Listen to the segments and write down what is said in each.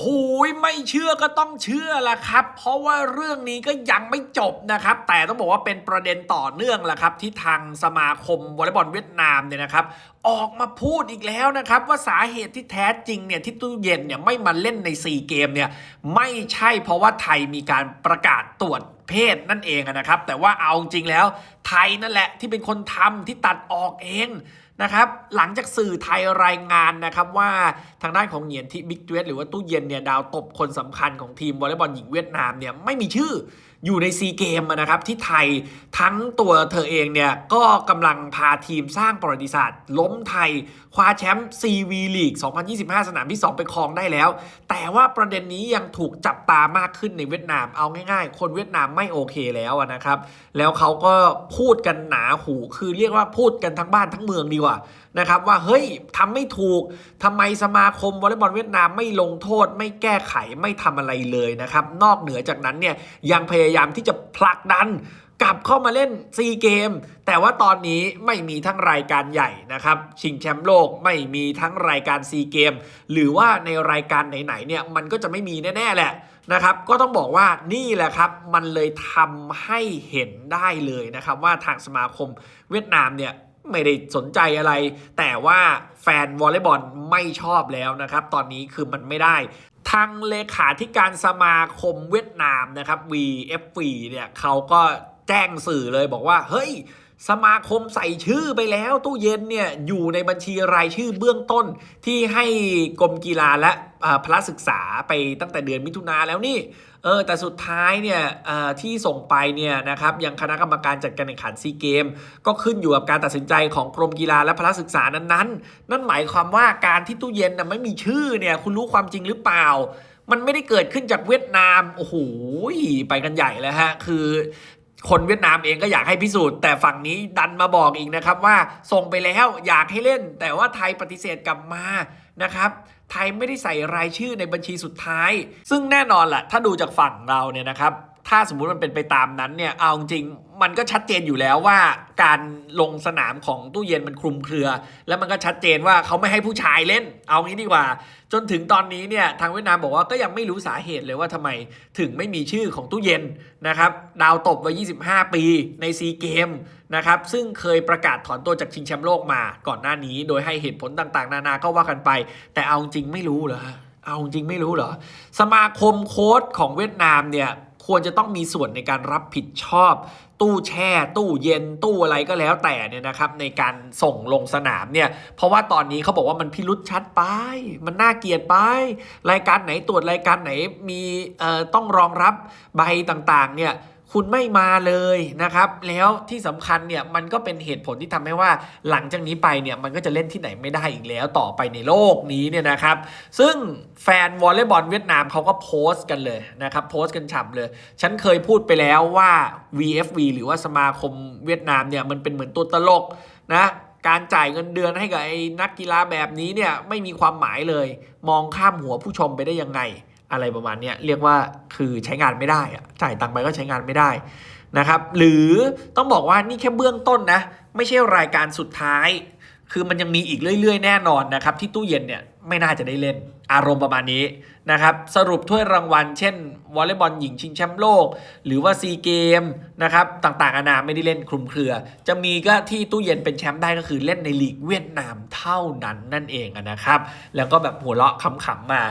โหไม่เชื่อก็ต้องเชื่อละครับ เพราะว่าเรื่องนี้ก็ยังไม่จบนะครับ แต่ต้องบอกว่าเป็นประเด็นต่อเนื่องละครับ ที่ทางสมาคมวอลเลย์บอลเวียดนามเนี่ยนะครับ ออกมาพูดอีกแล้วนะครับ ว่าสาเหตุที่แท้จริงเนี่ยที่ตู้เย็นเนี่ยไม่มาเล่นใน 4 เกมเนี่ยไม่ใช่เพราะว่าไทยมีการประกาศตรวจเพศนั่นเองนะครับ แต่ว่าเอาจริงแล้วไทยนั่นแหละที่เป็นคนทำที่ตัดออกเอง นะครับหลังจากสื่อไทยรายงานนะครับว่าทางด้านของเหงียนที่บิ๊กเวหรือว่าตู้เย็นเนี่ยดาวตบคนสำคัญของทีมวอลเลย์บอลหญิงเวียดนามเนี่ยไม่มีชื่ออยู่ในซีเกมนะครับที่ไทยทั้งตัวเธอเองเนี่ยก็กำลังพาทีมสร้างประวัติศาสตร์ ล้มไทย คว้าแชมป์ซีวีลีก 2025 สนามที่ 2 ไปครองได้แล้ว แต่ว่าประเด็นนี้ยังถูกจับตามากขึ้นในเวียดนามเอาง่ายๆ คนเวียดนามไม่โอเคแล้วนะครับ แล้วเขาก็พูดกันหนาหูคือเรียกว่าพูดกันทั้งบ้านทั้งเมืองดีกว่านะครับว่าเฮ้ยทำไม่ถูกทำไมสมาคมวอลเลย์บอลเวียดนามไม่ลงโทษ ไม่แก้ไขไม่ทำอะไรเลยนะครับนอกเหนือจากนั้นเนี่ยยังพยายามที่จะผลักดันกลับเข้ามาเล่นซีเกม แต่ว่าตอนนี้ไม่มีทั้งรายการใหญ่นะครับ ชิงแชมป์โลกไม่มีทั้งรายการซีเกม หรือว่าในรายการไหนๆเนี่ยมันก็จะไม่มีแน่ ๆ แหละนะครับ ก็ต้องบอกว่านี่แหละครับ มันเลยทำให้เห็นได้เลยนะครับ ว่าทางสมาคมเวียดนามเนี่ย ไม่ได้สนใจอะไร แต่ว่าแฟนวอลเลย์บอลไม่ชอบแล้วนะครับ ตอนนี้คือมันไม่ได้ทางเลขาธิการสมาคมเวียดนามนะครับ VFV เนี่ยเขาก็แจ้งสื่อเลยบอกว่า เฮ้ย สมาคมใส่ชื่อไปแล้ว ตู้เย็นเนี่ยอยู่ในบัญชีรายชื่อเบื้องต้นที่ให้กรมกีฬาและอ่าพละศึกษาไปตั้งแต่เดือนมิถุนาแล้วนี่ เออแต่สุดท้ายเนี่ยที่ส่งไปเนี่ยนะครับยังคณะกรรมการจัดการแข่งขันซีเกม ก็ขึ้นอยู่กับการตัดสินใจของกรมกีฬาและพละศึกษานั้นๆ นั่นหมายความว่าการที่ตู้เย็นไม่มีชื่อเนี่ยคุณรู้ความจริงหรือเปล่ามันไม่ได้เกิดขึ้นจากเวียดนาม โอ้โห ไปกันใหญ่แล้วฮะ คือ คนเวียดนามเองก็อยากให้พิสูจน์แต่ฝั่งนี้ดันมาบอกอีกนะครับว่าส่งไปแล้วอยากให้เล่น แต่ว่าไทยปฏิเสธกลับมานะครับไทยไม่ได้ใส่รายชื่อในบัญชีสุดท้าย ซึ่งแน่นอนแหละถ้าดูจากฝั่งเราเนี่ยนะครับ ถ้าสมมุติมันเป็นไปตามนั้นเนี่ยเอาจริงมันก็ชัดเจนอยู่แล้วว่าการลงสนามของตู้เย็นมันคลุมเครือ แล้วมันก็ชัดเจนว่าเขาไม่ให้ผู้ชายเล่น เอางี้ดีกว่า จนถึงตอนนี้เนี่ยทางเวียดนามบอกว่าก็ยังไม่รู้สาเหตุเลยว่าทำไมถึงไม่มีชื่อของตู้เย็นนะครับดาวตบวัย25 ปีในซีเกมนะครับซึ่งเคยประกาศถอนตัวจากชิงแชมป์โลกมาก่อนหน้านี้ โดยให้เหตุผลต่างๆ นานาก็ว่ากันไป แต่เอาจริงไม่รู้เหรอเอาจริงไม่รู้เหรอสมาคมโค้ดของเวียดนามเนี่ย ควรจะต้องมีส่วนในการรับผิดชอบ ตู้แช่ ตู้เย็นตู้อะไรก็แล้วแต่เนี่ยนะครับ ในการส่งลงสนามเนี่ย เพราะว่าตอนนี้เขาบอกว่ามันพิรุษชัดไป มันน่าเกลียดไป รายการไหนตรวจรายการไหนมีเอ่อต้องรองรับใบต่างๆเนี่ย คุณไม่มาเลยนะครับ แล้วที่สำคัญเนี่ยมันก็เป็นเหตุผลที่ทำให้ว่าหลังจากนี้ไปเนี่ยมันก็จะเล่นที่ไหนไม่ได้อีกแล้วต่อไปในโลกนี้เนี่ยนะครับ ซึ่งแฟนวอลเลย์บอลเวียดนามเขาก็โพสต์กันเลยนะครับโพสต์กันฉ่ำเลย ฉันเคยพูดไปแล้วว่า VFV หรือว่าสมาคมเวียดนามเนี่ยมันเป็นเหมือนตัวตลกนะการจ่ายเงินเดือนให้กับไอ้นักกีฬาแบบนี้เนี่ยไม่มีความหมายเลย มองข้ามหัวผู้ชมไปได้ยังไง อะไรประมาณนี้เรียกว่าคือใช้งานไม่ได้อะจ่ายตังค์ไปก็ใช้งานไม่ได้นะครับ หรือต้องบอกว่านี่แค่เบื้องต้นนะ ไม่ใช่รายการสุดท้าย คือมันยังมีอีกเรื่อย ๆ แน่นอนนะครับ ที่ตู้เย็นเนี่ยไม่น่าจะได้เล่นอารมณ์ประมาณนี้นะครับสรุปถ้วยรางวัล เช่นวอลเลย์บอลหญิงชิงแชมป์โลก หรือว่าซีเกมนะครับต่างๆนานาไม่ได้เล่นคลุมเครือ จะมีก็ที่ตู้เย็นเป็นแชมป์ได้ก็คือเล่นในลีกเวียดนามเท่านั้นนั่นเองนะครับ แล้วก็แบบหัวเราะขำๆมา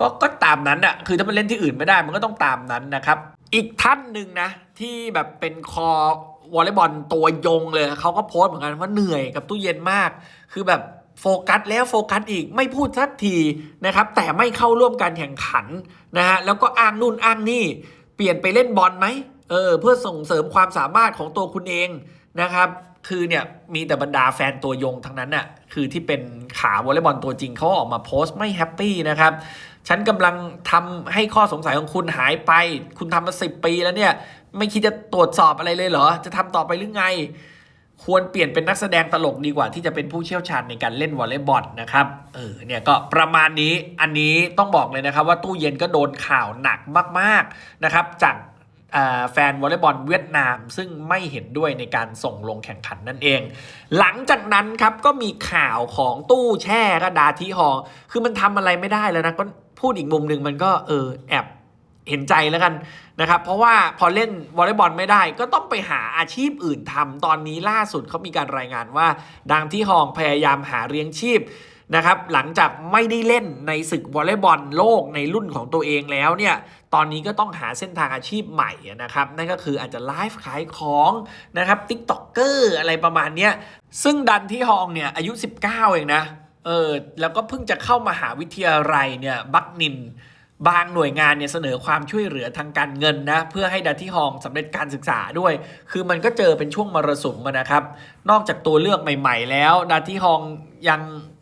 ก็ก็ตามนั้นอะคือถ้ามันเล่นที่อื่นไม่ได้มันก็ต้องตามนั้นนะครับ อีกท่านหนึ่งนะที่แบบเป็นคอวอลเลย์บอลตัวยงเลยเขาก็โพสต์เหมือนกันว่าเหนื่อยกับตู้เย็นมาก คือแบบโฟกัสแล้วโฟกัสอีกไม่พูดสักทีนะครับแต่ไม่เข้าร่วมการแข่งขันนะฮะแล้วก็อ้างนู่นอ้างนี่ เปลี่ยนไปเล่นบอลไหมเออเพื่อส่งเสริมความสามารถของตัวคุณเองนะครับ คือเนี่ยมีแต่บรรดาแฟนตัวยงทั้งนั้นน่ะคือที่เป็นขาวอลเลย์บอลตัวจริงเขาออกมาโพสต์ไม่แฮปปี้นะครับ ฉันกำลังทำให้ข้อสงสัยของคุณหายไป คุณทำมาสิบปีแล้วเนี่ย ไม่คิดจะตรวจสอบอะไรเลยเหรอ จะทำต่อไปหรือไง ควรเปลี่ยนเป็นนักแสดงตลกดีกว่า ที่จะเป็นผู้เชี่ยวชาญในการเล่นวอลเลย์บอลนะครับเออเนี่ยก็ประมาณนี้อันนี้ต้องบอกเลยนะครับ ว่าตู้เย็นก็โดนข่าวหนักมาก ๆนะครับ จาก แฟนวอลเลย์บอลเวียดนาม ซึ่งไม่เห็นด้วยในการส่งลงแข่งขันนั่นเอง หลังจากนั้นครับก็มีข่าวของตู้แช่ก็ดาที่ฮอคือมันทำอะไรไม่ได้แล้วนะก็พูดอีกมุมหนึ่งมันก็เออแอบเห็นใจแล้วกันนะครับ เพราะว่าพอเล่นวอลเลย์บอลไม่ได้ ก็ต้องไปหาอาชีพอื่นทำตอนนี้ล่าสุดเขามีการรายงานว่า ดังที่ฮองพยายามหาเลี้ยงชีพ นะครับหลังจากไม่ได้เล่นในศึกวอลเลย์บอลโลกในรุ่นของตัวเองแล้วเนี่ยตอนนี้ก็ต้องหาเส้นทางอาชีพใหม่นะครับนั่นก็คืออาจจะไลฟ์ขายของนะครับติ๊กต็อกเกอร์อะไรประมาณเนี้ยซึ่งดันที่ฮองเนี่ยอายุ 19 เองนะเออแล้วก็เพิ่งจะเข้ามหาวิทยาลัยเนี่ยบักนินบางหน่วยงานเนี่ยเสนอความช่วยเหลือทางการเงินนะเพื่อให้ดัตที่ฮองสำเร็จการศึกษาด้วย คือมันก็เจอเป็นช่วงมรสุมนะครับ นอกจากตัวเลือกใหม่ ๆ แล้วดัตที่ฮองยัง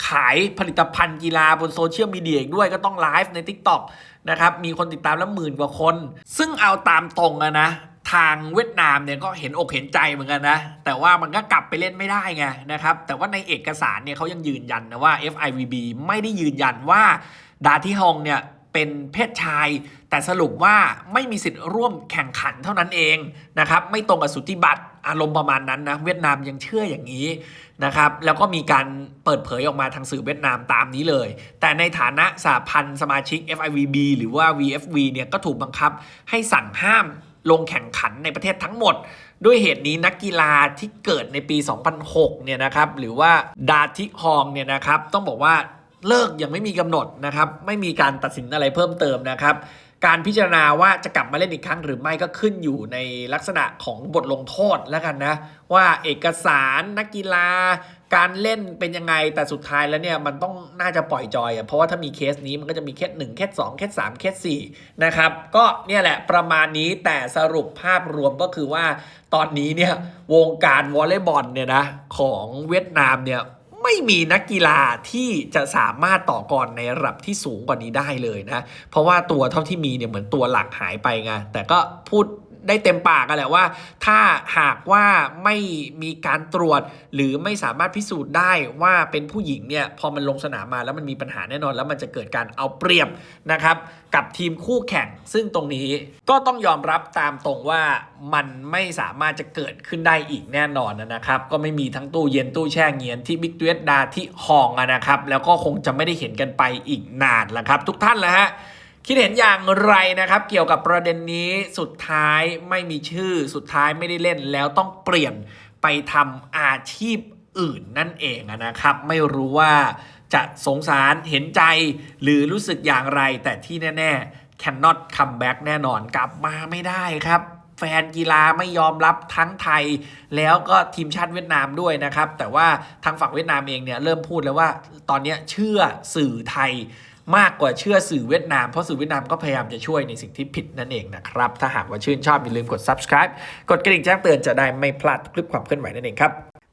ขายผลิตภัณฑ์กีฬาบนโซเชียลมีเดียอีกด้วยก็ต้องไลฟ์ใน TikTok นะครับ มีคนติดตามแล้วหมื่นกว่าคน ซึ่งเอาตามตรงอะนะทางเวียดนามเนี่ยก็เห็นอกเห็นใจเหมือนกันนะ แต่ว่ามันก็กลับไปเล่นไม่ได้ไงนะครับ แต่ว่าในเอกสารเนี่ยเขายังยืนยันนะว่า FIVB ไม่ได้ยืนยันว่าดาที่ฮองเนี่ย เป็นเพศชาย แต่สรุปว่าไม่มีสิทธิ์ร่วมแข่งขันเท่านั้นเองนะครับไม่ตรงกับสุติบัตรอารมณ์ประมาณนั้นนะเวียดนามยังเชื่ออย่างนี้นะครับแล้วก็มีการเปิดเผยออกมาทางสื่อเวียดนามตามนี้เลย แต่ในฐานะสหพันธ์สมาชิก FIVB หรือว่า VFV เนี่ยก็ถูกบังคับให้สั่งห้ามลงแข่งขันในประเทศทั้งหมด ด้วยเหตุนี้นักกีฬาที่เกิดในปี 2006 เนี่ยนะครับหรือว่าดาทิฮองเนี่ยนะครับต้องบอกว่า เลิกยังไม่มีกำหนดนะครับ ไม่มีการตัดสินอะไรเพิ่มเติมนะครับ การพิจารณาว่าจะกลับมาเล่นอีกครั้งหรือไม่ก็ขึ้นอยู่ในลักษณะของบทลงโทษแล้วกันนะ ว่าเอกสารนักกีฬา การเล่นเป็นยังไงแต่สุดท้ายแล้วเนี่ยมันต้องน่าจะปล่อยจอยอะเพราะว่าถ้ามีเคสนี้มันก็จะมีเคสหนึ่งเคสสองเคสสามเคสสี่นะครับก็เนี่ยแหละประมาณนี้แต่สรุปภาพรวมก็คือว่าตอนนี้เนี่ยวงการวอลเลย์บอลเนี่ยนะของเวียดนามเนี่ย ไม่มีนักกีฬาที่จะสามารถต่อกรในระดับที่สูงกว่านี้ได้เลยนะ เพราะว่าตัวเท่าที่มีเนี่ยเหมือนตัวหลักหายไปไงแต่ก็พูด ได้เต็มปากกันแหละว่า ถ้าหากว่าไม่มีการตรวจ หรือไม่สามารถพิสูจน์ได้ว่าเป็นผู้หญิงเนี่ยพอมันลงสนามมาแล้วมันมีปัญหาแน่นอน แล้วมันจะเกิดการเอาเปรียบนะครับกับทีมคู่แข่ง ซึ่งตรงนี้ก็ต้องยอมรับตามตรงว่ามันไม่สามารถจะเกิดขึ้นได้อีกแน่นอนนะครับ ก็ไม่มีทั้งตู้เย็นตู้แช่เงียนที่บิ๊กเวดดาที่ฮองอะนะครับแล้วก็คงจะไม่ได้เห็นกันไปอีกนานและครับ ทุกท่านแล้วฮะ คิดเห็นอย่างไรนะครับ เกี่ยวกับประเด็นนี้สุดท้ายไม่มีชื่อสุดท้ายไม่ได้เล่นแล้วต้องเปลี่ยนไปทำอาชีพอื่นนั่นเองนะครับ ไม่รู้ว่าจะสงสารเห็นใจ หรือรู้สึกอย่างไร แต่ที่แน่ๆ cannot come back แน่นอนกลับมาไม่ได้ครับ แฟนกีฬาไม่ยอมรับทั้งไทย แล้วก็ทีมชาติเวียดนามด้วยนะครับ แต่ว่าทางฝั่งเวียดนามเองเนี่ยเริ่มพูดแล้วว่าตอนนี้เชื่อสื่อไทย มากกว่าเชื่อสื่อเวียดนาม เพราะสื่อเวียดนามก็พยายามจะช่วยในสิ่งที่ผิดนั่นเองนะครับ ถ้าหากว่าชื่นชอบอย่าลืมกด subscribe กดกระดิ่งแจ้งเตือนจะได้ไม่พลาดคลิปความเคลื่อนไหวนั่นเองครับ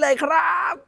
เลยครับ